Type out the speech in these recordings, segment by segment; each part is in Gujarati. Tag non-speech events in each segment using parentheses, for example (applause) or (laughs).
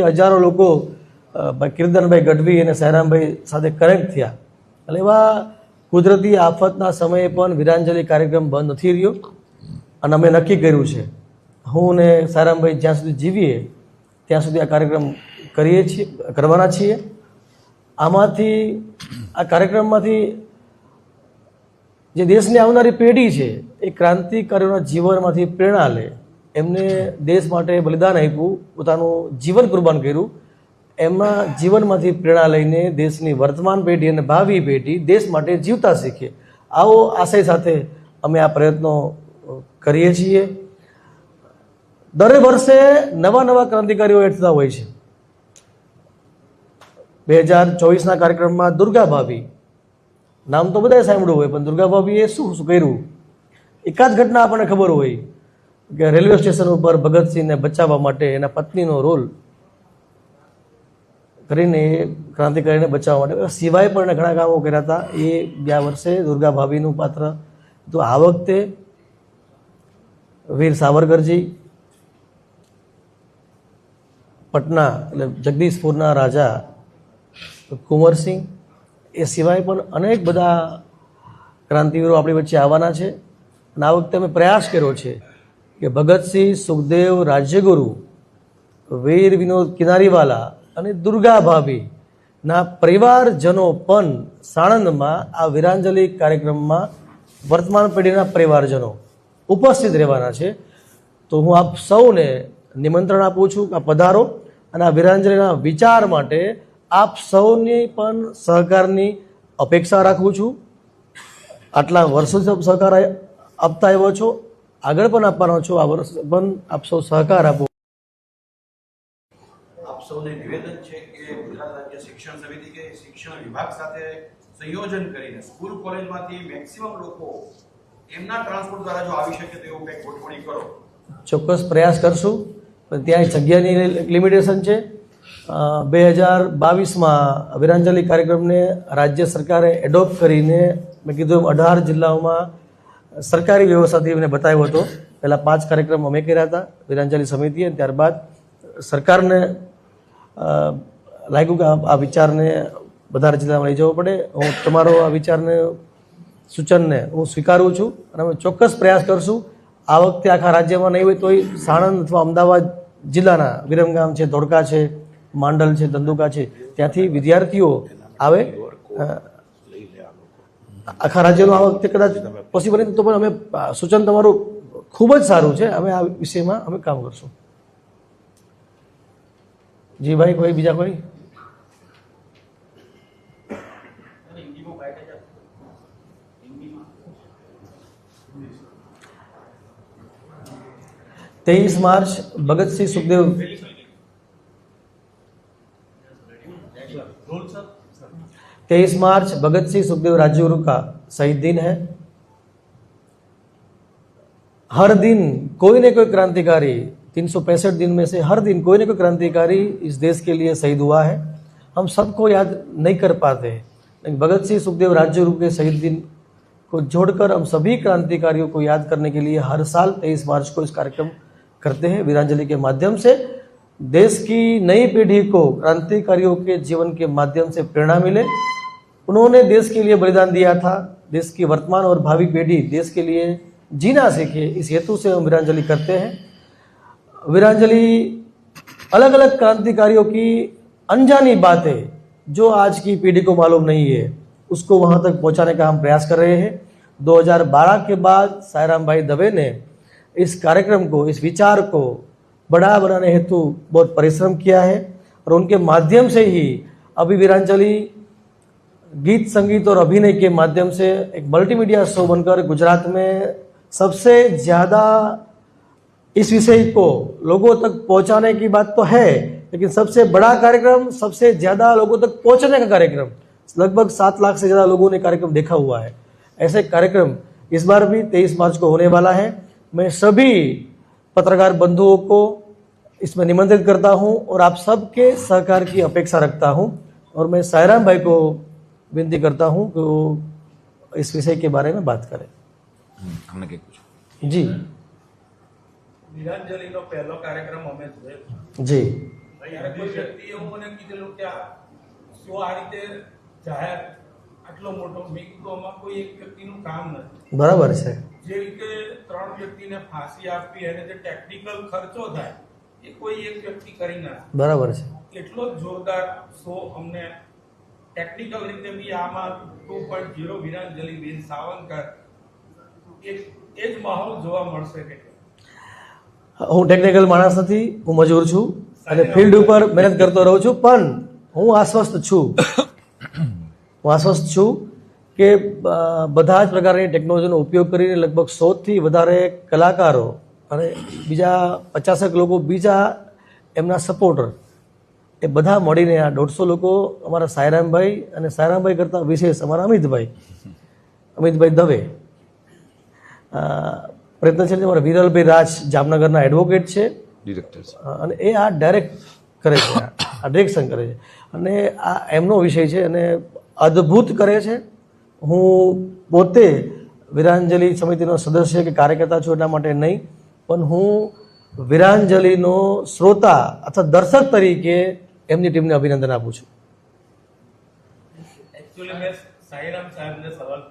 હજારો લોકો અ, ભાઈ કીર્તનભાઈ ગઢવી અને સાયરામભાઈ સાથે કનેક્ટ થયા. એટલે એવા કુદરતી આફતના સમયે પણ વિરાંજલિ કાર્યક્રમ બંધ નથી રહ્યો અને અમે નક્કી કર્યું છે. હું ને સહેરામભાઈ જ્યાં સુધી જીવીએ ત્યાં સુધી આ કાર્યક્રમ કરીએ છીએ કરવાના છીએ. આમાંથી આ કાર્યક્રમમાંથી જે દેશની આવનારી પેઢી છે એ ક્રાંતિકારીઓના જીવનમાંથી પ્રેરણા લે. એમને દેશ માટે બલિદાન આપ્યું, પોતાનું જીવન કુરબાન કર્યું. એમના જીવનમાંથી પ્રેરણા લઈને દેશની વર્તમાન પેઢી અને ભાવિ પેઢી દેશ માટે જીવતા શીખે. આવો આશય સાથે અમે આ પ્રયત્નો કરીએ છીએ. દર વર્ષે નવા નવા ક્રાંતિકારીઓ એડ હોય છે. બે હજાર ચોવીસના કાર્યક્રમમાં દુર્ગા ભાભી. નામ તો બધાએ સાંભળ્યું હોય, પણ દુર્ગા ભાભીએ શું શું કર્યું? એકાદ ઘટના આપણને ખબર હોય. કે રેલવે સ્ટેશન ઉપર ભગતસિંહને બચાવવા માટે એના પત્નીનો રોલ કરીને ક્રાંતિકારીને બચાવવા માટે. સિવાય પણ એણે ઘણા કામો કર્યા હતા. એ ગયા વર્ષે દુર્ગા પાત્ર. તો આ વખતે વીર સાવરકરજી, પટના એટલે જગદીશપુરના રાજા કુંવરસિંહ, એ સિવાય પણ અનેક બધા ક્રાંતિવીરો આપણી વચ્ચે આવવાના છે. અને આ વખતે અમે પ્રયાસ કર્યો છે કે ભગતસિંહ, સુખદેવ, રાજ્યગુરુ, વીર વિનોદ કિનારીવાલા અને દુર્ગા ભાભીના પરિવારજનો પણ સાણંદમાં આ વિરાંજલિ કાર્યક્રમમાં વર્તમાન પેઢીના પરિવારજનો ઉપસ્થિત રહેવાના છે. તો હું આપ સૌને નિમંત્રણ આપું છું આ પધારો અને આ વિરાંજલિના વિચાર માટે આપ સૌની પણ સહકારની અપેક્ષા રાખું છું. આટલા વર્ષોથી સહકાર આપતા આવ્યો છો. આગળ પણ આપવાનો છો આ વર્ષ પણ આપ સૌ સહકાર આપો. આપ સૌને નિવેદન છે કે ગુજરાત રાજ્ય શિક્ષણ સમિતિ કે શિક્ષણ વિભાગ સાથે સંયોજન કરીને સ્કૂલ કોલેજમાંથી મેક્સિમમ લોકો એમના ટ્રાન્સપોર્ટ દ્વારા જો આવી શકે તો એવું કંઈક ગોઠવણી કરો. ચોક્કસ પ્રયાસ કરશું પણ ત્યાં જગ્યાની લિમિટેશન છે. બે હજાર બાવીસમાં વિરાંજલી કાર્યક્રમને રાજ્ય સરકારે એડોપ્ટ કરીને મેં કીધું અઢાર જિલ્લાઓમાં સરકારી વ્યવસ્થાથી બતાવ્યો હતો. પહેલાં પાંચ કાર્યક્રમ અમે કર્યા હતા, વિરાંજલી સમિતિએ ત્યારબાદ સરકારને લાગ્યું કે આ વિચારને બધા જિલ્લામાં લઈ જવો પડે. હું તમારો આ વિચારને, સૂચનને હું સ્વીકારું છું અને અમે ચોક્કસ પ્રયાસ કરશું. આ વખતે આખા રાજ્યમાં નહીં હોય તોય સાણંદ અથવા અમદાવાદ જિલ્લાના, વિરમગામ છે, ધોળકા છે, માંડલ છે, ધંધુકા છે, ત્યાંથી વિદ્યાર્થીઓ આવે આખા રાજ્યનો આ વખતે કદાચ પોસિબલ નહીં તો પણ અમે સૂચન તમારું ખૂબ જ સારું છે. અમે આ વિષયમાં અમે કામ કરશું. જી ભાઈ, કોઈ બીજા કોઈ? તેવીસ માર્ચ, ભગતસિંહ સુખદેવ तेईस मार्च भगत सिंह सुखदेव राजगुरु का शहीद दिन है। हर दिन कोई न कोई क्रांतिकारी, तीन दिन में से हर दिन कोई न कोई क्रांतिकारी इस देश के लिए शहीद हुआ है। हम सबको याद नहीं कर पाते, लेकिन भगत सिंह सुखदेव राजगुरु के शहीद दिन को जोड़कर हम सभी क्रांतिकारियों को याद करने के लिए हर साल तेईस मार्च को इस कार्यक्रम करते हैं। वीरांजलि के माध्यम से देश की नई पीढ़ी को क्रांतिकारियों के जीवन के माध्यम से प्रेरणा मिले। उन्होंने देश के लिए बलिदान दिया था। देश की वर्तमान और भावी पीढ़ी देश के लिए जीना सीखे, इस हेतु से हम वीरांजलि करते हैं। वीरांजलि अलग अलग क्रांतिकारियों की अनजानी बातें जो आज की पीढ़ी को मालूम नहीं है, उसको वहाँ तक पहुँचाने का हम प्रयास कर रहे हैं। 2012 के बाद सायराम भाई दवे ने इस कार्यक्रम को, इस विचार को बड़ा बनाने हेतु बहुत परिश्रम किया है और उनके माध्यम से ही अभी वीरांजलि गीत संगीत और अभिनय के माध्यम से एक मल्टीमीडिया शो बनकर गुजरात में सबसे ज़्यादा इस विषय को लोगों तक पहुँचाने की बात तो है, लेकिन सबसे बड़ा कार्यक्रम, सबसे ज़्यादा लोगों तक पहुँचने का कार्यक्रम, लगभग सात लाख से ज़्यादा लोगों ने कार्यक्रम देखा हुआ है। ऐसे कार्यक्रम इस बार भी तेईस मार्च को होने वाला है। मैं सभी पत्रकार बंधुओं को इसमें निमंत्रित करता हूं और आप सबके सहकार की अपेक्षा रखता हूं और मैं सायराम भाई को विनती करता हूं कि वो इस विषय के बारे में बात करें અમને કંઈક પૂછો जी વિરાંજલિનો પહેલો કાર્યક્રમ અમે જોયો जी ત્યારે કોઈ વ્યક્તિએ એવું મને કીધેલું કે આ શો આ રીતે જાહેર આટલો મોટો મેં કોઈ એક વ્યક્તિનું કામ નથી. બરાબર છે. જે રીતે ત્રણ વ્યક્તિને ફાંસી આપવી અને જે ટેકનિકલ ખર્ચો થાય એ કોઈ એક વ્યક્તિ કરી ના બરાબર છે. એટલો જોરદાર શો અમને ટેકનિકલ રીતે બી આમાં ટુ પોઈન્ટ ઝીરો વિરાંજલી બેન સાવંકર એ જ માહોલ જોવા મળશે કે હું ટેકનિકલ માણસ નથી હું મજૂર છું અને ફિલ્ડ ઉપર મહેનત કરતો રહું છું પણ હું આશ્વસ્ત છું. હું આશ્વસ્ત છું કે બધા જ પ્રકારની ટેકનોલોજીનો ઉપયોગ કરીને લગભગ સોથી વધારે કલાકારો અને બીજા પચાસેક લોકો બીજા એમના સપોર્ટર એ બધા મળીને આ દોઢસો લોકો અમારા સાયરામભાઈ અને સાયરામભાઈ કરતાં વિશેષ અમારા અમિતભાઈ અમિતભાઈ દવે. પ્રયત્ન પ્રયત્નશીલ છે અમારા વિરલભાઈ રાજ જામનગરના એડવોકેટ છે. ડિરેક્ટર છે. અને એ આ ડાયરેક્ટ કરે છે આ ડિરેક્શન કરે છે. અને આ એમનો વિષય છે અને અદ્ભુત કરે છે. હું પોતે વિરાંજલિ સમિતિનો સદસ્ય કે કાર્યકર્તા છું એટલા માટે નહીં પણ હું વિરાંજલિનો શ્રોતા અથવા દર્શક તરીકે એમની ટીમને અભિનંદન આપું છું.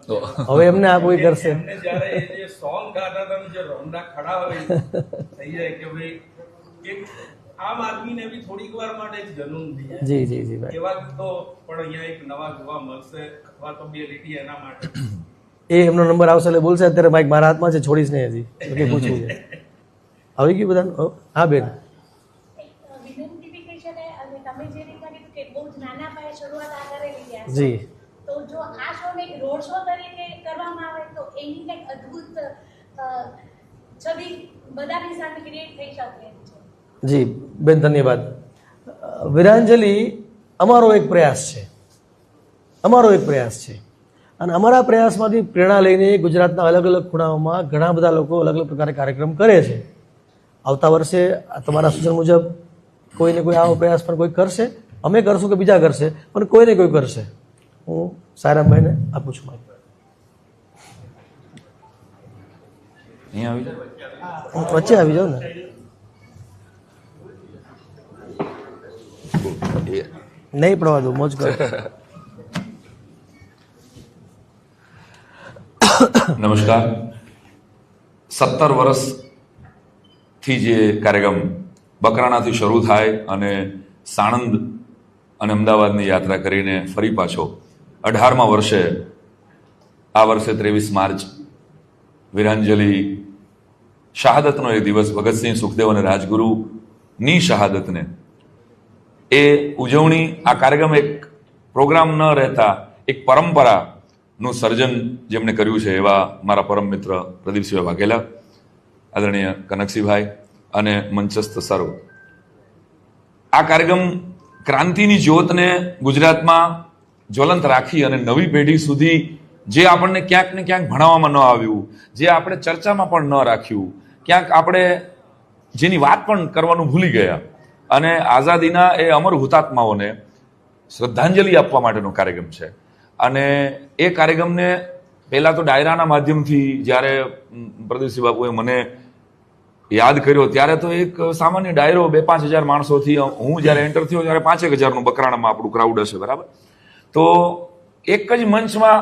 (laughs) હવે એમને આ કોઈ કરશે. સોંગ ગાતા હતા જે રોંડા ખડા હોય (laughs) થઈ જાય કે ભાઈ આમ આદમીને બી થોડીક વાર માટે જનૂન થઈ જાય. જી જી જી ભાઈ. એવા તો પણ અહીંયા એક નવા જોવા મળશે અથવા તો બે લીટી એના માટે. એ એમનો નંબર આવશે એટલે બોલશે. અત્યારે માઇક મારા હાથમાં છે છોડીશ નહીં હજી. એટલે પૂછવું છે. આવી ગયું બધાનું? હા બેન. જી. તો જો આ શો ને રોડ શો તરીકે કરવામાં આવે તો એની કંઈક અદ્ભુત છબી બધાની સામે ક્રિએટ થઈ શકે છે જી બેન ધન્યવાદ. વિરાંજલિ અમારો એક પ્રયાસ છે. અમારો એક પ્રયાસ છે. અને અમારા પ્રયાસમાંથી પ્રેરણા લઈને ગુજરાતના અલગ અલગ ખૂણાઓમાં ઘણા બધા લોકો અલગ અલગ પ્રકારે કાર્યક્રમ કરે છે. આવતા વર્ષે તમારા સૂચન મુજબ કોઈને કોઈ આવો પ્રયાસ પણ કોઈ કરશે. અમે કરશું કે બીજા કરશે પણ કોઈને કોઈ કરશે. હું સાયરામભાઈને આપું છું માહિતી. વચ્ચે આવી જાઓ ને? નહીં પડવા દઉં મોજ કરો. નમસ્કાર. સત્તર વર્ષથી જે કાર્યક્રમ બકરાણાથી શરૂ થાય અને સાણંદ અને અમદાવાદની યાત્રા કરીને ફરી પાછો અઢારમા વર્ષે આ વર્ષે ત્રેવીસ માર્ચ વિરાંજલિ શહાદતનો એ દિવસ ભગતસિંહ સુખદેવ અને રાજગુરુની શહાદતને એ ઉજવણી, આ કાર્યક્રમ એક પ્રોગ્રામ ન રહેતા, એક પરંપરાનું સર્જન જેમણે કર્યું છે એવા મારા પરમ મિત્ર પ્રદીપસિંહ વાઘેલા, આદરણીય કનકસિંહભાઈ અને મંચસ્થ સર્વ. આ કાર્યક્રમ ક્રાંતિની જ્યોતને ગુજરાતમાં જ્વલંત રાખી અને નવી પેઢી સુધી જે આપણને ક્યાંક ને ક્યાંક ભણાવવામાં ન આવ્યું, જે આપણે ચર્ચામાં પણ ન રાખ્યું, ક્યાંક આપણે જેની વાત પણ કરવાનું ભૂલી ગયા અને આઝાદીના એ અમર હુતાત્માઓને શ્રદ્ધાંજલિ આપવા માટેનો કાર્યક્રમ છે. અને એ કાર્યક્રમને પહેલાં તો ડાયરાના માધ્યમથી જ્યારે પ્રદીપસિંહ બાપુએ મને યાદ કર્યો, ત્યારે તો એક સામાન્ય ડાયરો બે પાંચ હજાર માણસોથી, હું જ્યારે એન્ટર થયો ત્યારે પાંચેક હજારનું બકરાણામાં આપણું ક્રાઉડ હશે, બરાબર? તો એક જ મંચમાં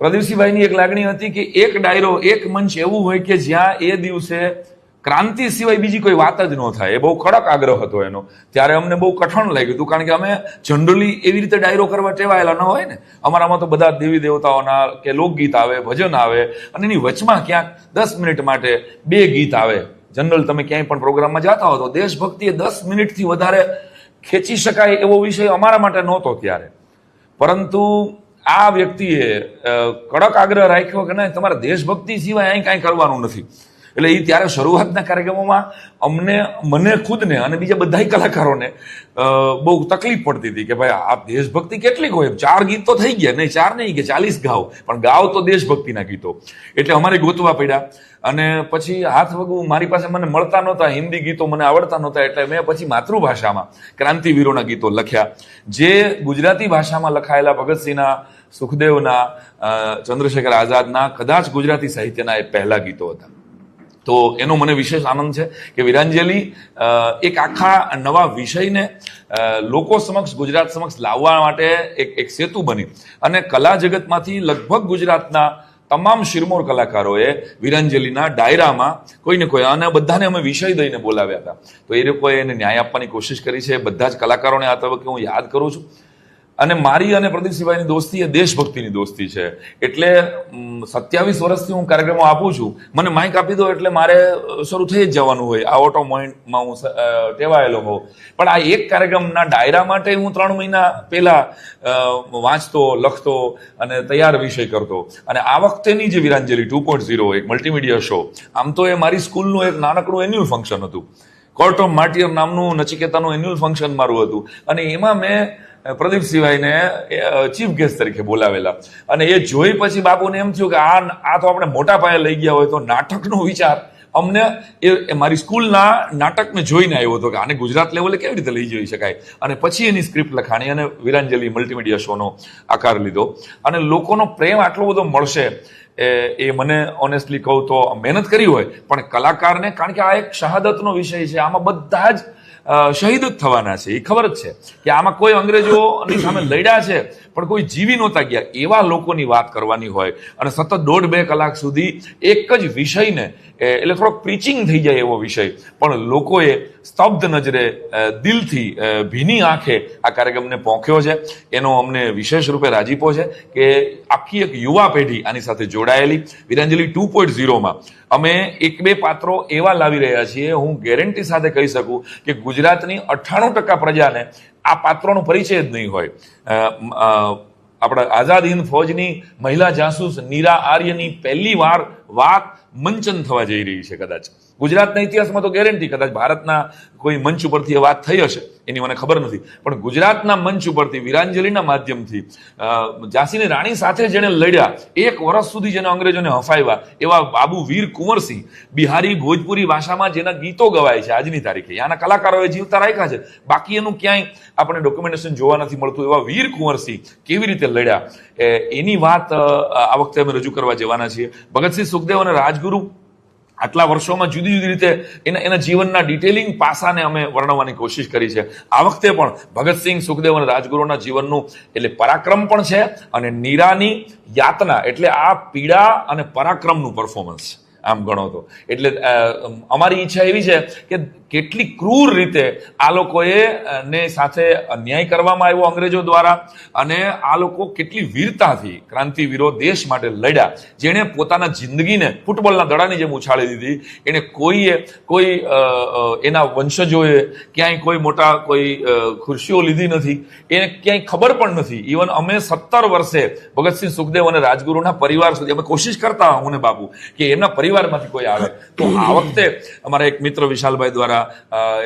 પ્રદીપસિંહભાઈની એક લાગણી હતી કે એક ડાયરો, એક મંચ એવું હોય કે જ્યાં એ દિવસે ક્રાંતિ સિવાય બીજી કોઈ વાત જ ન થાય. એ બહુ કડક આગ્રહ હતો એનો. ત્યારે અમને બહુ કઠણ લાગ્યું હતું, કારણ કે અમે જનરલી એવી રીતે ડાયરો કરવા ટેવાયેલા ન હોય ને. અમારામાં તો બધા દેવી દેવતાઓના કે લોકગીત આવે, ભજન આવે, અને એની વચમાં ક્યાંક દસ મિનિટ માટે બે ગીત આવે. જનરલ તમે ક્યાંય પણ પ્રોગ્રામમાં જતા હો તો દેશભક્તિ એ દસ મિનિટથી વધારે ખેંચી શકાય એવો વિષય અમારા માટે નહોતો ત્યારે. પરંતુ આ વ્યક્તિએ કડક આગ્રહ રાખ્યો કે ના તમારે દેશભક્તિ સિવાય અહીં કાંઈ કરવાનું નથી. એટલે એ ત્યારે શરૂઆતના કાર્યક્રમોમાં અમને, મને ખુદને અને બીજા બધાય કલાકારોને બહુ તકલીફ પડતી હતી કે ભાઈ આ દેશભક્તિ કેટલીક હોય? ચાર ગીત તો થઈ ગયા, નહીં ચાર નહીં કે ચાલીસ ગાવ પણ ગાવ તો દેશભક્તિના ગીતો. એટલે અમારે ગોતવા પડ્યા. અને પછી હાથ વગું મારી પાસે મને મળતા નહોતા, હિન્દી ગીતો મને આવડતા નહોતા, એટલે મેં પછી માતૃભાષામાં ક્રાંતિવીરોના ગીતો લખ્યા. જે ગુજરાતી ભાષામાં લખાયેલા ભગતસિંહના, સુખદેવના ચંદ્રશેખર આઝાદના, કદાચ ગુજરાતી સાહિત્યના એ પહેલા ગીતો હતા. તો એનો મને વિશેષ આનંદ છે કે વિરાંજલી એક આખા નવા વિષયને લોકો સમક્ષ, ગુજરાત સમક્ષ લાવવા માટે એક એક સેતુ બની. અને કલા જગતમાંથી લગભગ ગુજરાતના તમામ શિરમોર કલાકારોએ વિરાંજલીના ડાયરામાં કોઈને કોઈ, અને બધાને અમે વિષય દઈને બોલાવ્યા હતા. તો એ લોકોએ એને ન્યાય આપવાની કોશિશ કરી છે. બધા જ કલાકારોને આ તબક્કે હું યાદ કરું છું. અને મારી અને પ્રદીપસિંહભાઈની દોસ્તી એ દેશભક્તિની દોસ્તી છે. એટલે સત્યાવીસ વર્ષથી હું કાર્યક્રમો આપું છું. મને માઇક આપી દો એટલે મારે શરૂ થઈ જ જવાનું હોય. આ ઓટો મોઇન્ટમાં હું ટેવાયેલો હોઉં. પણ આ એક કાર્યક્રમના ડાયરા માટે હું ત્રણ મહિના પહેલા વાંચતો, લખતો અને તૈયાર વિષય કરતો. અને આ વખતેની જે વિરાંજલી, ટુ પોઈન્ટ ઝીરો, એક મલ્ટીમીડિયા શો આમ તો એ મારી સ્કૂલનું એક નાનકડું એન્યુઅલ ફંક્શન હતું. કોર્ટ ઓફ માર્ટિયર નામનું નચિકેતાનું એન્યુઅલ ફંક્શન મારું હતું. અને એમાં મેં પ્રદીપ સિવાયને ચીફ ગેસ્ટ તરીકે બોલાવેલા. અને એ જોઈ પછી બાપુને એમ થયું કે આ આ તો આપણે મોટા પાયે લઈ ગયા હોય તો નાટકનો વિચાર. અમને એ મારી સ્કૂલના નાટકને જોઈને આવ્યો હતો કે આને ગુજરાત લેવલે કેવી રીતે લઈ જઈ શકાય? અને પછી એની સ્ક્રિપ્ટ લખાણી અને વિરાંજલી મલ્ટીમીડિયા શોનો આકાર લીધો. અને લોકોનો પ્રેમ આટલો બધો મળશે, એ મને ઓનેસ્ટલી કહું તો મહેનત કરી હોય, પણ કલાકારને, કારણ કે આ એક શહાદતનો વિષય છે, આમાં બધા જ શહીદ જ થવાના છે. એ ખબર જ છે કે આમાં કોઈ અંગ્રેજોની સામે લડ્યા છે, પણ કોઈ જીવી નહોતા ગયા. એવા લોકોની વાત કરવાની હોય અને સતત દોઢ બે કલાક સુધી એક જ વિષયને એટલે થોડોક પ્રીચિંગ થઈ જાય એવો વિષય. પણ લોકોએ સ્તબ્ધ નજરે દિલથી ભીની આંખે આ કાર્યક્રમને પહોંચ્યો છે. એનો અમને વિશેષ રૂપે રાજીપો છે કે આખી એક યુવા પેઢી આની સાથે જોડાયેલી. વિરાંજલી ટુ પોઈન્ટ ઝીરોમાં અમે એક બે પાત્રો એવા લાવી રહ્યા છીએ, હું ગેરંટી સાથે કહી શકું કે ગુજરાતની અઠ્ઠાણું ટકા પ્રજાને આ પાત્રોનો પરિચય જ નહીં હોય. આપણા આઝાદ હિન્દ ફૌજની મહિલા જાસૂસ, નીરા આર્યની પહેલી વાર વાત મંચન થવા જઈ રહી છે કદાચ. ગુજરાતના ઇતિહાસમાં તો ગેરંટી કદાચ ભારતના કોઈ મંચ ઉપરથી એ વાત થઈ હશે, એની મને ખબર નથી. પણ ગુજરાતના મંચ ઉપરથી, વિરાંજલીના માધ્યમથી ઝાંસીની રાણી સાથે જેણે લડ્યા, એક વર્ષ સુધી જેને અંગ્રેજોને હફાવ્યા, એવા બાબુ વીર કુંવરસિંહ બિહારી ભોજપુરી ભાષામાં જેના ગીતો ગવાય છે આજની તારીખે. આના કલાકારોએ જીવતા રાખ્યા છે. બાકી એનું ક્યાંય આપણે ડોક્યુમેન્ટેશન જોવા નથી મળતું. એવા વીર કુંવરસિંહ કેવી રીતે લડ્યા? એની વાત આ વખતે અમે રજૂ કરવા જવાના છીએ. ભગતસિંહ સુખદેવ અને રાજગુરુ આટલા વર્ષોમાં જુદી જુદી રીતે એના એના જીવનના ડિટેલિંગ પાસાને અમે વર્ણવવાની કોશિશ કરી છે. આ વખતે પણ ભગતસિંહ સુખદેવ અને રાજગુરુના જીવનનું એટલે પરાક્રમ પણ છે અને નીરાની યાતના એટલે આ પીડા અને પરાક્રમનું પરફોર્મન્સ આમ ગણો તો. એટલે અમારી ઈચ્છા એવી છે કે કેટલી ક્રૂર રીતે આ લોકોએ ને સાથે અન્યાય કરવામાં આવ્યો અંગ્રેજો દ્વારા અને આ લોકો કેટલી વીરતાથી ક્રાંતિવીરો દેશ માટે લડ્યા. જેણે પોતાના જિંદગીને ફૂટબોલના દડાની જેમ ઉછાળી દીધી. એને કોઈએ, કોઈ એના વંશજોએ ક્યાંય કોઈ મોટા કોઈ ખુરશીઓ લીધી નથી. એને ક્યાંય ખબર પણ નથી. ઇવન અમે સત્તર વર્ષે ભગતસિંહ સુખદેવ અને રાજગુરુના પરિવાર સુધી, અમે કોશિશ કરતા હું ને બાપુ, કે એમના પરિવારમાંથી કોઈ આવે. તો આ વખતે અમારા એક મિત્ર વિશાલભાઈ દ્વારા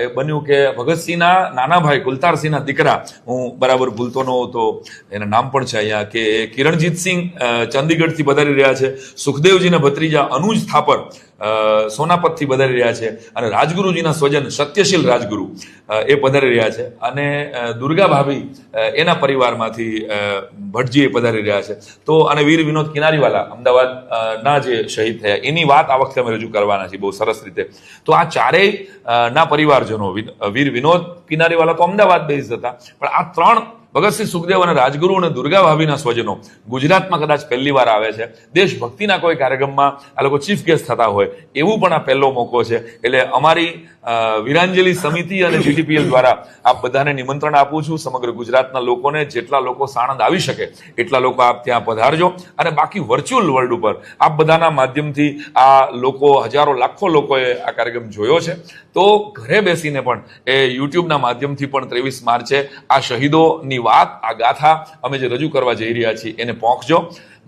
એ બન્યું કે ભગતસિંહના નાના ભાઈ કુલતારસિંહના દીકરા. હું બરાબર ભૂલતો ન હતો. એના નામ પણ છે અહીંયા કે કિરણજીતસિંહ ચંદીગઢથી પધારી રહ્યા છે. સુખદેવજીના ભત્રીજા અનુજ થાપર. સોનાપતથી પધારી રહ્યા છે અને રાજગુરુજીના સ્વજન સત્યશીલ રાજગુરુ એ પધારી રહ્યા છે. અને દુર્ગા ભાભી એના પરિવારમાંથી ભટજી એ પધારી રહ્યા છે. તો અને વીર વિનોદ કિનારીવાલા અમદાવાદ ના જે શહીદ થયા, એની વાત આ વખતે અમે રજૂ કરવાના છીએ, બહુ સરસ રીતે. તો આ ચારેય ના પરિવારજનો વીર વિનોદ કિનારીવાલા તો અમદાવાદ બેઝ હતા. પણ આ ત્રણ ભગતસિંહ સુખદેવ અને રાજગુરુ અને દુર્ગા ભાભીના સ્વજનો ગુજરાતમાં કદાચ પહેલી વાર આવે છે. દેશભક્તિના કોઈ કાર્યક્રમમાં આ લોકો ચીફ ગેસ્ટ થતા હોય, એવું પણ આ પહેલો મોકો છે. એટલે અમારી વિરાંજલી સમિતિ અને જીટીપીએલ દ્વારા આપ બધાને નિમંત્રણ આપું છું. સમગ્ર ગુજરાતના લોકોને જેટલા લોકો સાણંદ આવી શકે એટલા લોકો આપ ત્યાં પધારજો. અને બાકી વર્ચ્યુઅલ વર્લ્ડ ઉપર આપ બધાના માધ્યમથી આ લોકો, હજારો, લાખો લોકોએ આ કાર્યક્રમ જોયો છે. તો ઘરે બેસીને પણ એ યુટ્યુબના માધ્યમથી પણ ત્રેવીસ માર્ચે આ શહીદોની વાત, આ ગાથા અમે જે રજૂ કરવા જઈ રહ્યા છીએ એને પહોંચજો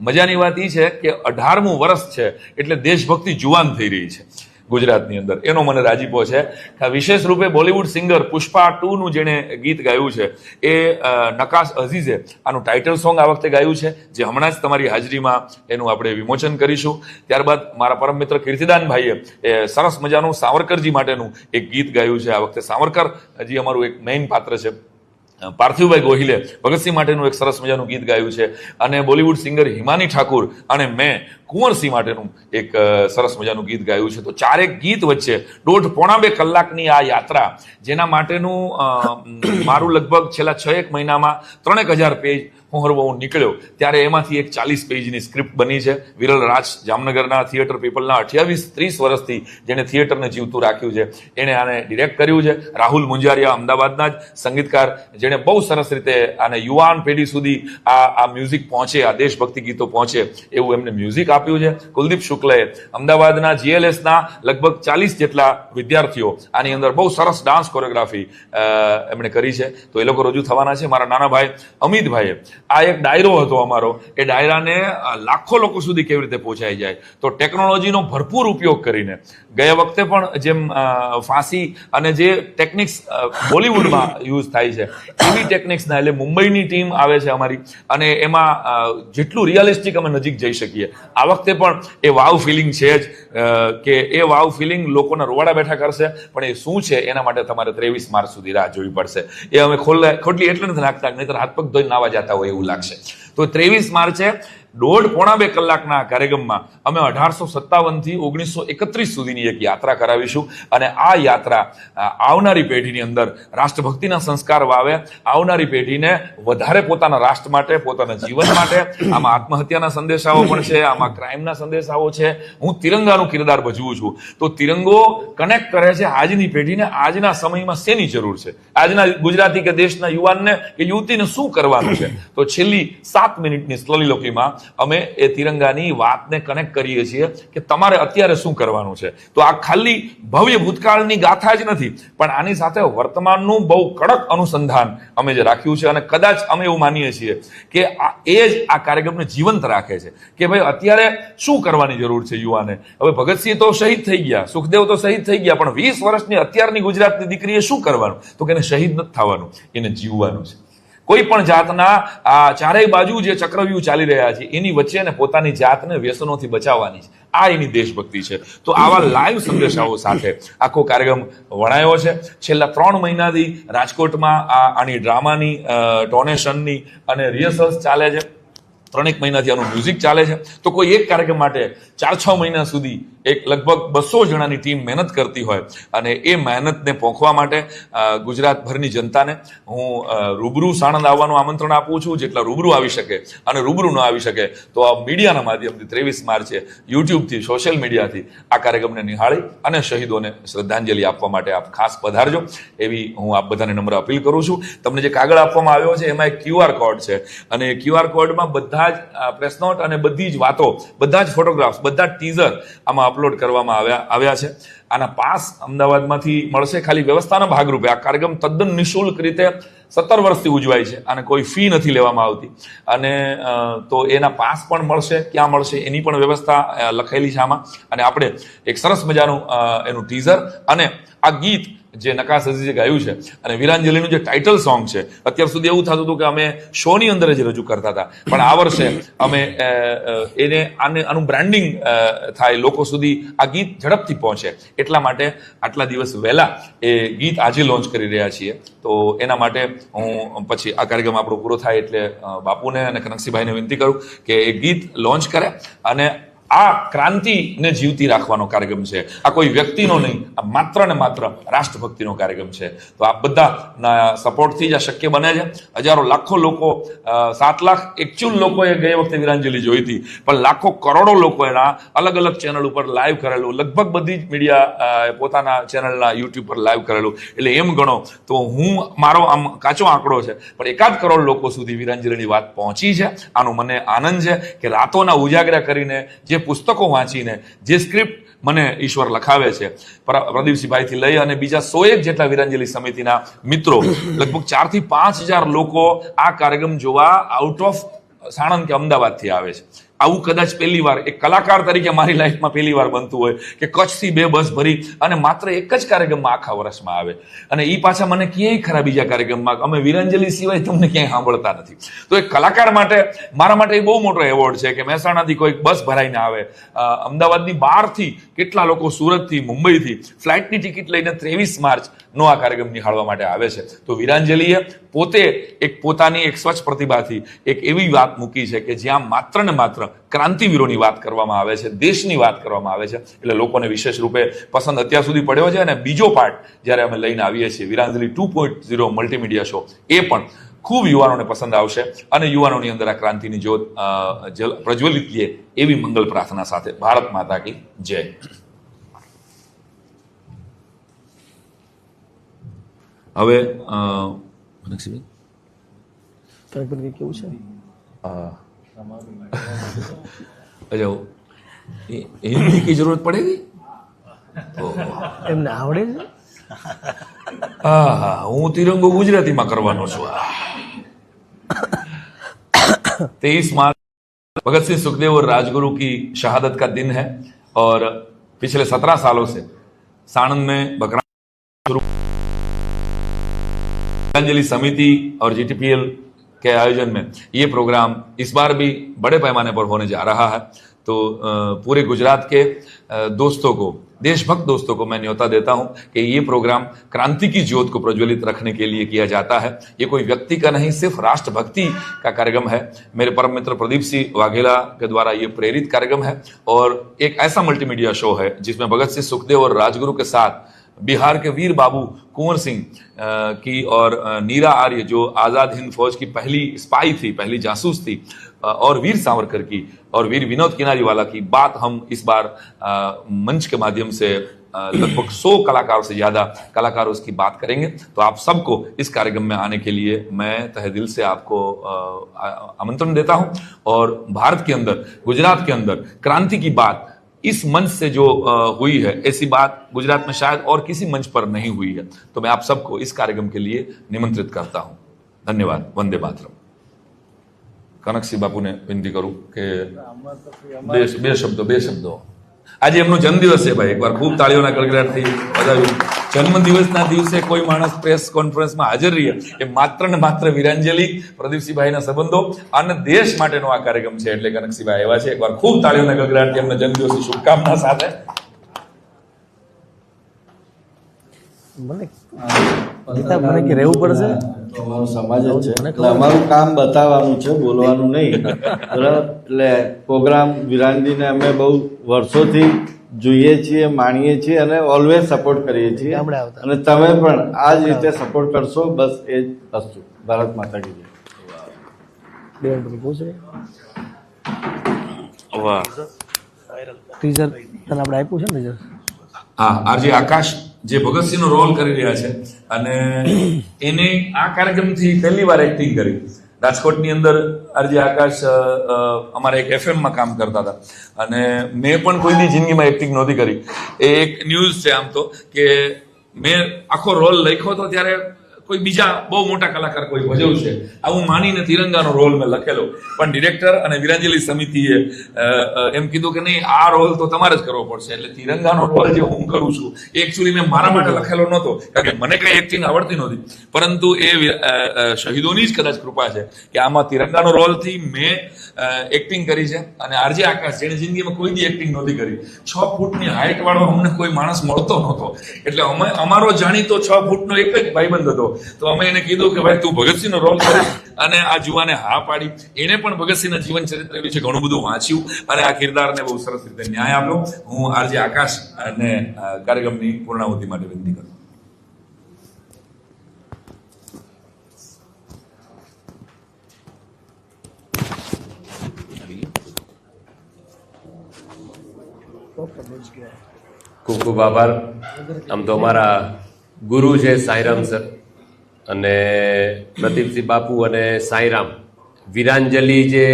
મજાની વાત એ છે કે અઢારમું વર્ષ છે એટલે દેશભક્તિ જુવાન થઈ રહી છે. ગુજરાતની અંદર. એનો મને રાજીપો છે વિશેષ રૂપે બોલિવૂડ સિંગર પુષ્પા ટુ નું જેણે ગીત ગાયું છે, એ નકાશ અઝીઝે આનું ટાઇટલ સોંગ આ વખતે ગાયું છે, જે હમણાં જ તમારી હાજરીમાં એનું આપણે વિમોચન કરીશું. ત્યારબાદ મારા પરમ મિત્ર કીર્તિદાનભાઈએ, એ, સરસ મજાનું સાવરકરજી માટેનું એક ગીત ગાયું છે આ વખતે. સાવરકરજી અમારું એક મેઇન પાત્ર છે. પાર્થિવભાઈ ગોહિલે ભગતસિંહ માટેનું એક સરસ મજાનું ગીત ગાયું છે. અને બોલિવૂડ સિંગર હિમાની ઠાકુર અને મેં કુંવરસિંહ માટેનું એક સરસ મજાનું ગીત ગાયું છે. તો ચારેક ગીત વચ્ચે દોઢ પોણા બે કલાકની આ યાત્રા, જેના માટેનું મારું લગભગ છેલ્લા છ એક મહિનામાં ત્રણેક હજાર પેજ હું હરવો હું નીકળ્યો. ત્યારે એમાંથી એક ચાલીસ પેજની સ્ક્રિપ્ટ બની છે. વિરલ રાજ જામનગરના થિયેટર પીપલના અઠ્યાવીસ ત્રીસ વર્ષથી જેણે થિયેટરને જીવતું રાખ્યું છે. એણે આને ડિરેક્ટ કર્યું છે. રાહુલ મુંજારિયા અમદાવાદના જ સંગીતકાર, જેણે બહુ સરસ રીતે આને યુવાન પેઢી સુધી આ આ મ્યુઝિક પહોંચે, આ દેશભક્તિ ગીતો પહોંચે એવું એમને મ્યુઝિક આપ્યું છે. કુલદીપ શુક્લએ અમદાવાદના જીએલએસના લગભગ ચાલીસ જેટલા વિદ્યાર્થીઓ આની અંદર બહુ સરસ ડાન્સ કોરિયોગ્રાફી એમણે કરી છે. તો એ લોકો રજૂ થવાના છે. મારા નાના ભાઈ અમિતભાઈએ. આ એક ડાયરો હતો અમારો. એ ડાયરાને લાખો લોકો સુધી કેવી રીતે પહોંચાઈ જાય. તો ટેકનોલોજીનો ભરપૂર ઉપયોગ કરીને. ગયા વખતે પણ જેમ ફાંસી અને જે ટેકનિક્સ બોલિવૂડમાં યુઝ થાય છે, એવી ટેકનિક્સના એટલે મુંબઈની ટીમ આવે છે અમારી. અને એમાં જેટલું રિયલિસ્ટિક અમે નજીક જઈ શકીએ. આ વખતે પણ એ વાવ ફિલિંગ છે જ કે એ વાવ ફિલિંગ લોકોના રોવાડા બેઠા કરશે, પણ એ શું છે એના માટે તમારે ત્રેવીસ માર્ચ સુધી રાહ જોવી પડશે. એ અમે ખોલ્લા ખોટલી એટલે નથી નાખતા, નહીતર હાથ પગ ધોઈને નાવા જતા હોય એવું લાગશે. તો ત્રેવીસ માર્ચે દોઢ પોણા બે કલાકના કાર્યક્રમમાં અમે અઢારસો સત્તાવનથી ઓગણીસો એકત્રીસ સુધીની એક યાત્રા કરાવીશું. અને આ યાત્રા આવનારી પેઢીની અંદર રાષ્ટ્રભક્તિના સંસ્કાર વાવે, આવનારી પેઢીને વધારે પોતાના રાષ્ટ્ર માટે, પોતાના જીવન માટે, આમાં આત્મહત્યાના સંદેશાઓ પણ છે, આમાં ક્રાઇમના સંદેશાઓ છે. હું તિરંગાનું કિરદાર ભજવું છું. તો તિરંગો કનેક્ટ કરે છે આજની પેઢીને, આજના સમયમાં શેની જરૂર છે? આજના ગુજરાતી કે દેશના યુવાનને કે યુવતીને શું કરવાનું છે? તો છેલ્લી સાત મિનિટની સ્લોલીલોકીમાં અમે એ તિરંગાની વાતને કનેક્ટ કરીએ છીએ કે તમારે અત્યારે શું કરવાનું છે. તો આ ખાલી ભવ્ય ભૂતકાળની ગાથા જ નથી, પણ આની સાથે વર્તમાનનું બહુ કડક અનુસંધાન અમે જે રાખ્યું છે અને કદાચ અમે એવું માનીએ છીએ કે આ એ જ આ કાર્યક્રમને જીવંત રાખે છે કે ભાઈ અત્યારે શું કરવાની જરૂર છે યુવાને? હવે ભગતસિંહ તો શહીદ થઈ ગયા, સુખદેવ તો શહીદ થઈ ગયા, પણ વીસ વર્ષની અત્યારની ગુજરાતની દીકરીએ શું કરવાનું? તો કે એને શહીદ નથી થવાનું, એને જીવવાનું છે. કોઈ પણ જાતના આ ચારેય બાજુ જે ચક્રવ્યૂહ ચાલી રહ્યા છે, એની વચ્ચે ને પોતાની જાતને વ્યસનોથી બચાવવાની છે. આ એની દેશભક્તિ છે. તો આવા લાઈવ સંદેશાઓ સાથે આખો કાર્યક્રમ વણાયો છે. છેલ્લા ત્રણ મહિનાથી રાજકોટમાં આ આની ડ્રામાની ડોનેશનની અને રિહર્સલ્સ ચાલે છે. ત્રણેક મહિનાથી આનું મ્યુઝિક ચાલે છે. તો કોઈ એક કાર્યક્રમ માટે ચાર છ મહિના સુધી એક લગભગ બસો જણાની ટીમ મહેનત કરતી હોય અને એ મહેનતને પોંખવા માટે ગુજરાતભરની જનતાને હું રૂબરૂ સાણંદ આવવાનું આમંત્રણ આપું છું. જેટલા રૂબરૂ આવી શકે અને રૂબરૂ ન આવી શકે તો આ મીડિયાના માધ્યમથી ત્રેવીસ માર્ચે યુટ્યુબથી, સોશિયલ મીડિયાથી આ કાર્યક્રમને નિહાળી અને શહીદોને શ્રદ્ધાંજલિ આપવા માટે આપ ખાસ પધારજો. એવી હું આપ બધાને નમ્ર અપીલ કરું છું. તમને જે કાગળ આપવામાં આવ્યો છે, એમાં એક ક્યુઆર કોડ છે. અને ક્યુઆર કોડમાં બધા જ પ્રેસ નોટ અને બધી જ વાતો, બધા જ ફોટોગ્રાફ્સ, બધા જ ટીઝર આમાં અપલોડ કરવામાં આવ્યા આવ્યા છે. આના પાસ અમદાવાદમાંથી મળશે ખાલી વ્યવસ્થાના ભાગરૂપે. આ કાર્યક્રમ તદ્દન નિઃશુલ્ક રીતે સત્તર વર્ષથી ઉજવાય છે અને કોઈ ફી નથી લેવામાં આવતી. અને તો એના પાસ પણ મળશે, ક્યાં મળશે એની પણ વ્યવસ્થા લખેલી છે આમાં. અને આપણે એક સરસ મજાનું એનું ટીઝર અને આ ગીત જે નકાશ અઝીઝે ગાયું છે. અને વીરાંજલિનું જે ટાઇટલ સોંગ છે, અત્યાર સુધી એવું થતું હતું કે અમે શોની અંદર જ રજૂ કરતા હતા. પણ આ વર્ષે અમે એને, આને, આનું બ્રાન્ડિંગ થાય લોકો સુધી આ ગીત ઝડપથી પહોંચે. એટલા માટે આટલા દિવસ વહેલા એ ગીત આજે લોન્ચ કરી રહ્યા છીએ. તો એના માટે હું પછી આ કાર્યક્રમ આપણો પૂરો થાય એટલે બાપુને અને કનકસિંહભાઈને વિનંતી કરું કે એ ગીત લોન્ચ કરે અને આ ક્રાંતિને જીવતી રાખવાનો કાર્યક્રમ છે. આ કોઈ વ્યક્તિનો નહીં, આ માત્ર ને માત્ર રાષ્ટ્રભક્તિનો કાર્યક્રમ છે. તો આ બધાના સપોર્ટથી જ આ શક્ય બને છે. હજારો લાખો લોકો સાત લાખ એકચ્યુઅલ લોકોએ ગઈ વખતે વિરાંજલિ જોઈ હતી. પણ લાખો કરોડો લોકો એના અલગ અલગ ચેનલ ઉપર લાઈવ કરેલું, લગભગ બધી જ મીડિયા પોતાના ચેનલના યુટ્યુબ પર લાઈવ કરેલું. એટલે એમ ગણો તો હું, મારો આમ કાચો આંકડો છે, પણ એકાદ કરોડ લોકો સુધી વિરાંજલિની વાત પહોંચી છે. આનો મને આનંદ છે કે રાતોના ઉજાગરા કરીને જે પુસ્તકો વાંચીને, જે સ્ક્રિપ્ટ મને ઈશ્વર લખાવે છે. પર- પ્રદીપસિંહભાઈથી લઈ અને બીજા સો એક જેટલા વિરાંજલિ સમિતિના મિત્રો, લગભગ ચારથી પાંચ હજાર લોકો આ કાર્યક્રમ જોવા આઉટ ઓફ સાણંદ કે અમદાવાદથી આવે છે. આવું કદાચ પહેલી વાર, એક કલાકાર તરીકે મારી લાઈફમાં પહેલી વાર બનતું હોય કે કચ્છથી બે બસ ભરી અને માત્ર એક જ કાર્યક્રમમાં આખા વર્ષમાં આવે. અને એ પાછા મને ક્યાંય ખરા બીજા કાર્યક્રમમાં, અમે વિરંજલી સિવાય તમને ક્યાંય સાંભળતા નથી. તો એક કલાકાર માટે, મારા માટે એ બહુ મોટો એવોર્ડ છે કે મહેસાણાથી કોઈક બસ ભરાઈને આવે. અમદાવાદની બહારથી કેટલા લોકો સુરતથી, મુંબઈથી ફ્લાઇટની ટિકિટ લઈને ત્રેવીસ માર્ચ નો આ કાર્યક્રમ નિહાળવા માટે આવે છે. તો વિરાંજલિએ પોતે એક પોતાની એક સ્વચ્છ પ્રતિભાથી એક એવી વાત મૂકી છે કે જ્યાં માત્ર ને માત્ર ક્રાંતિવીરોની વાત કરવામાં આવે છે દેશની વાત કરવામાં આવે છે. એટલે લોકોને વિશેષ રૂપે પસંદ અત્યાર સુધી પડ્યો છે અને બીજો પાર્ટ જ્યારે અમે લઈને આવીએ છીએ Viranjali two point zero multimedia show એ પણ ખૂબ યુવાનોને પસંદ આવશે અને યુવાનોની અંદર આ ક્રાંતિની જ્યોત પ્રજ્વલિત લે એવી મંગલ પ્રાર્થના સાથે ભારત માતા કી જય. હવે અ, કેવું છે? अच्छा वो ये- हिंदी की जरूरत पड़ेगी तो એમને આવડે છે હા હા હું તિરંગો ગુજરાતીમાં કરવાનો છું तेईस मार्च भगत सिंह सुखदेव और राजगुरु की शहादत का दिन है और पिछले सत्रह सालों से साणंद में बकरा शुरू श्रद्धांजलि समिति और जीटीपीएल के आयोजन में ये प्रोग्राम इस बार भी बड़े पैमाने पर होने जा रहा है। तो पूरे गुजरात के दोस्तों को, देशभक्त दोस्तों को मैं न्योता देता हूँ कि ये प्रोग्राम क्रांति की ज्योत को प्रज्वलित रखने के लिए किया जाता है। ये कोई व्यक्ति का नहीं, सिर्फ़ राष्ट्रभक्ति का कार्यक्रम है। मेरे परम मित्र प्रदीप सिंह वाघेला के द्वारा ये प्रेरित कार्यक्रम है और एक ऐसा मल्टीमीडिया शो है जिसमें भगत सिंह सुखदेव और राजगुरु के साथ बिहार के वीर बाबू कुंवर सिंह की और नीरा आर्य, जो आज़ाद हिंद फौज की पहली स्पाई थी, पहली जासूस थी और वीर सावरकर की और वीर विनोद किनारीवाला की बात हम इस बार मंच के माध्यम से लगभग सौ कलाकारों से ज़्यादा कलाकार उसकी बात करेंगे। तो आप सबको इस कार्यक्रम में आने के लिए मैं तहे दिल से आपको आमंत्रण देता हूँ। और भारत के अंदर, गुजरात के अंदर क्रांति की बात इस मंच से जो अ, हुई है ऐसी बात गुजरात में शायद और किसी मंच पर नहीं हुई है तो मैं आप सबको इस कार्यक्रम के लिए निमंत्रित करता हूं धन्यवाद वंदे मातरम કનકસિંહ બાપુને વિનંતી કરું કે બે બે શબ્દો બે શબ્દો આજે એમનો જન્મદિવસ છે ભાઈ એકવાર ખૂબ તાળીઓના ગડગડાટથી વધાવ્યું જન્મદિવસના દિવસે કોઈ માણસ પ્રેસ કોન્ફરન્સમાં હાજર રહીએ એ માત્ર ને માત્ર વિરાંજલિ પ્રદીપસિંહભાઈના સંબંધો અને દેશ માટેનો આ કાર્યક્રમ છે. એટલે કનકસિંહભાઈ એવા છે. એકવાર ખૂબ તાળીઓના ગડગડાટથી એમને જન્મદિવસની શુભકામના સાથે. મને ગીતા મને કે રહેવું પડશે? અમારો સમાજ જ છે. એટલે અમારું કામ બતાવવાનું છે બોલવાનું નહીં. બરાબર? એટલે પ્રોગ્રામ વિરાંદીને અમે બહુ વર્ષોથી જોઈએ છીએ માણીએ છીએ અને ઓલવેઝ સપોર્ટ કરીએ છીએ. અને તમે પણ આ જ રીતે સપોર્ટ કરશો બસ એ જ વસ્તુ. ભારત માતા કી જય. તને આપણે આપ્યું છે ને ટીઝર હા આરજે આકાશ જે ભગતસિંહનો રોલ કરી રહ્યા છે અને એને આ કાર્યક્રમથી પહેલી વાર એક્ટિંગ કરી. રાજકોટની અંદર આરજે આકાશ અમારા એક એફએમમાં કામ કરતા હતા. અને મેં પણ કોઈની જિંદગીમાં એક્ટિંગ નહોતી કરી. એ એક ન્યૂઝ છે આમ તો, કે મેં આખો રોલ લખ્યો હતો ત્યારે કોઈ બીજા બહુ મોટા કલાકાર કોઈ ભજવશે આવું માનીને તિરંગાનો રોલ મેં લખેલો. પણ ડિરેક્ટર અને વિરાંજલી સમિતિએ એમ કીધું કે નહીં, આ રોલ તો તમારે જ કરવો પડશે. એટલે તિરંગાનો રોલ જે હું કરું છું એકચ્યુઅલી મેં મારા માટે લખેલો નહોતો, કારણ કે મને કઈ એક્ટિંગ આવડતી નહોતી. પરંતુ એ શહીદોની જ કદાચ કૃપા છે કે આમાં તિરંગાનો રોલથી મેં એક્ટિંગ કરી છે. અને આરજે આકાશ જેને જિંદગીમાં કોઈ દી એક્ટિંગ નહોતી કરી. છ ફૂટની હાઇટ વાળો અમને કોઈ માણસ મળતો નહોતો. એટલે અમે, અમારો જાણીતો છ ફૂટનો એક જ ભાઈબંધ હતો. તો અમે એને કીધું કે ભાઈ તું ભગતસિંહનો રોલ કરે. અને આ જુવાને હા પાડી. એને પણ ભગતસિંહના જીવન ચરિત્ર વિશે ઘણું બધું વાંચ્યું. અને આ કિરદારને બહુ સરસ રીતે ન્યાય આપ્યો. હું આરજે આકાશ અને કાર્યક્રમની પૂર્ણાહુતિ માટે વિનંતી કરું. ખૂબ ખૂબ આભાર. આમ તો અમારા ગુરુ છે સાયરામ સર. અને પ્રદીપસિંહ બાપુ અને સાંઈરામ વિરાંજલિ જે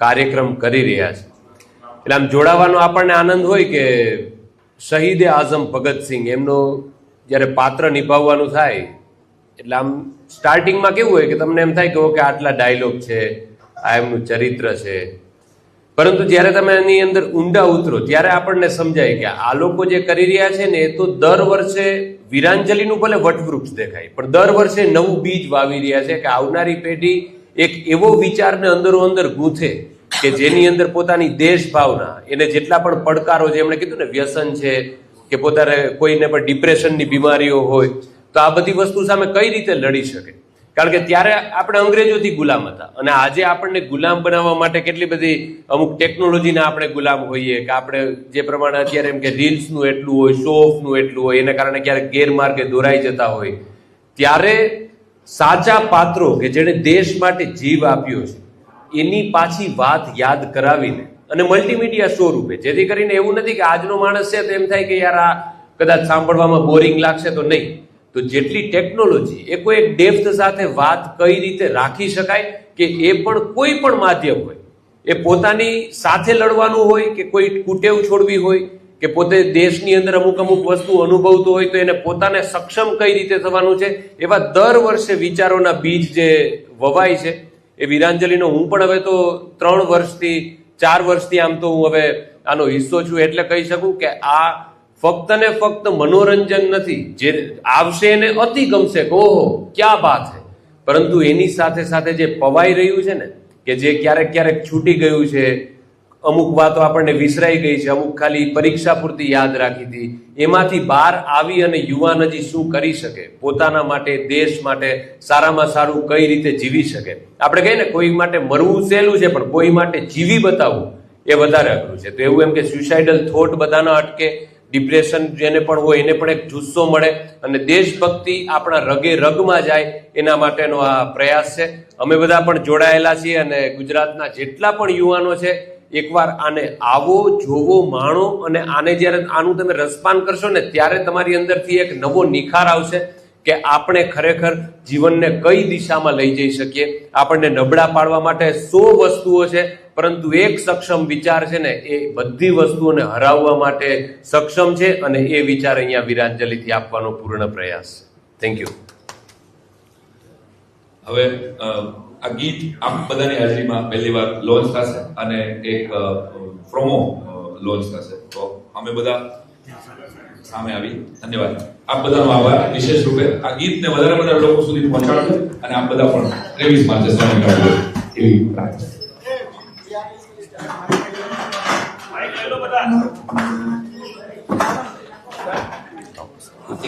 કાર્યક્રમ કરી રહ્યા છે. એટલે આમ જોડાવાનો આપણને આનંદ હોય કે શહીદે આઝમ ભગતસિંહ એમનો જ્યારે પાત્ર નિભાવવાનું થાય, એટલે આમ સ્ટાર્ટિંગમાં કેવું હોય કે તમને એમ થાય કે ઓકે આટલા ડાયલોગ છે, આ એમનું ચરિત્ર છે પરંતુ જ્યારે તમે એની અંદર ઊંડા ઉતરો, ત્યારે આપણને સમજાય કે આ લોકો જે કરી રહ્યા છે ને, એ તો દર વર્ષે વિરાંજલીનું ભલે વટવૃક્ષ દેખાય, પણ દર વર્ષે નવું બીજ વાવી રહ્યા છે કે આવનારી પેઢી એક એવો વિચારને અંદરો અંદર ગૂંથે કે જેની અંદર પોતાની દેશ ભાવના એને જેટલા પણ પડકારો છે, એમણે કીધું ને, વ્યસન છે, કે પોતાને કોઈને પણ ડિપ્રેશનની બીમારીઓ હોય, તો આ બધી વસ્તુ સામે કઈ રીતે લડી શકે? કારણ કે ત્યારે આપણે અંગ્રેજોથી ગુલામ હતા. અને આજે આપણને ગુલામ બનાવવા માટે કેટલી બધી અમુક ટેકનોલોજીના આપણે ગુલામ હોઈએ કે આપણે જે પ્રમાણે અત્યારે એમ કે રીલ્સનું એટલું હોય શો ઓફનું એટલું હોય, એને કારણે ક્યારેક ગેરમાર્ગે દોરાઈ જતા હોય. ત્યારે સાચા પાત્રો કે જેણે દેશ માટે જીવ આપ્યો છે, એની પાછી વાત યાદ કરાવીને અને મલ્ટીમીડિયા સ્વરૂપે, જેથી કરીને એવું નથી કે આજનો માણસ છે તો એમ થાય કે યાર આ કદાચ સાંભળવામાં બોરિંગ લાગશે તો નહીં. તો જેટલી ટેકનોલોજી એ કોઈ એક ડેપ્થ સાથે વાત કઈ રીતે રાખી શકાય કે એ પણ કોઈ પણ માધ્યમ હોય. એ પોતાની સાથે લડવાનું હોય કે કોઈ કુટેવ છોડવી હોય કે પોતે દેશની અંદર અમુક અમુક વસ્તુ અનુભવતું હોય તો એને પોતાને સક્ષમ કઈ રીતે થવાનું છે, એવા દર વર્ષે વિચારોના બીજ જે વવાય છે, એ વીરાંજલિનો હું પણ હવે તો ત્રણ વર્ષથી, ચાર વર્ષથી આમ તો હું હવે આનો હિસ્સો છું એટલે કહી શકું કે આ ફક્ત ને ફક્ત મનોરંજન નથી, જે આવશે એને અતિ ગમશે ઓહો, ક્યાં બાત છે પરંતુ એની સાથે સાથે જે પવાઈ રહ્યું છે ને, કે જે ક્યારેક ક્યારેક છૂટી ગયું છે, અમુક વાતો આપણને વિસરાઈ ગઈ છે, અમુક ખાલી પરીક્ષા પૂરતી યાદ રાખી હતી, એમાંથી બહાર આવી અને યુવાન હજી શું કરી શકે? પોતાના માટે, દેશ માટે સારામાં સારું કઈ રીતે જીવી શકે? આપણે કહીએ ને, કોઈ માટે મરવું સહેલું છે, પણ કોઈ માટે જીવી બતાવવું એ વધારે અઘરું છે. તો એવું એમ કે સુસાઇડલ થોટ બધાના અટકે ડિપ્રેશન જેને પણ હોય, એને પણ એક જુસ્સો મળે અને દેશભક્તિ આપણા રગે રગમાં જાય એના માટેનો આ પ્રયાસ છે. અમે બધા પણ જોડાયેલા છીએ અને ગુજરાતના જેટલા પણ યુવાનો છે, એકવાર આને આવો, જોવો, માણો અને આને જ્યારે આનું તમે રસપાન કરશો ને ત્યારે તમારી અંદરથી એક નવો નિખાર આવશે કે આપણે ખરેખર જીવનને કઈ દિશામાં લઈ જઈ શકીએ. આપણને નબળા પાડવા માટે સો વસ્તુઓ છે પરંતુ એક સક્ષમ વિચાર છે ને, એ બધી વસ્તુઓને હરાવવા માટે સક્ષમ છે અને એ વિચાર અહીંયા વિરાંજલિથી આપવાનો પૂર્ણ પ્રયાસ. થેન્ક યુ હવે આ ગીત આપ બધાની હાજરીમાં પહેલી વાર લોન્ચ થશે અને એક પ્રોમો લોન્ચ થશે. તો અમે બધા સામે આવી. ધન્યવાદ. આપ બધાનો આભાર. વિશેષ રૂપે આ ગીતને વધારે વધારે લોકો સુધી પહોંચાડજો અને આપ બધા પણ ત્રેવીસ માર્ચે સ્વામી એવી પ્રાર્થના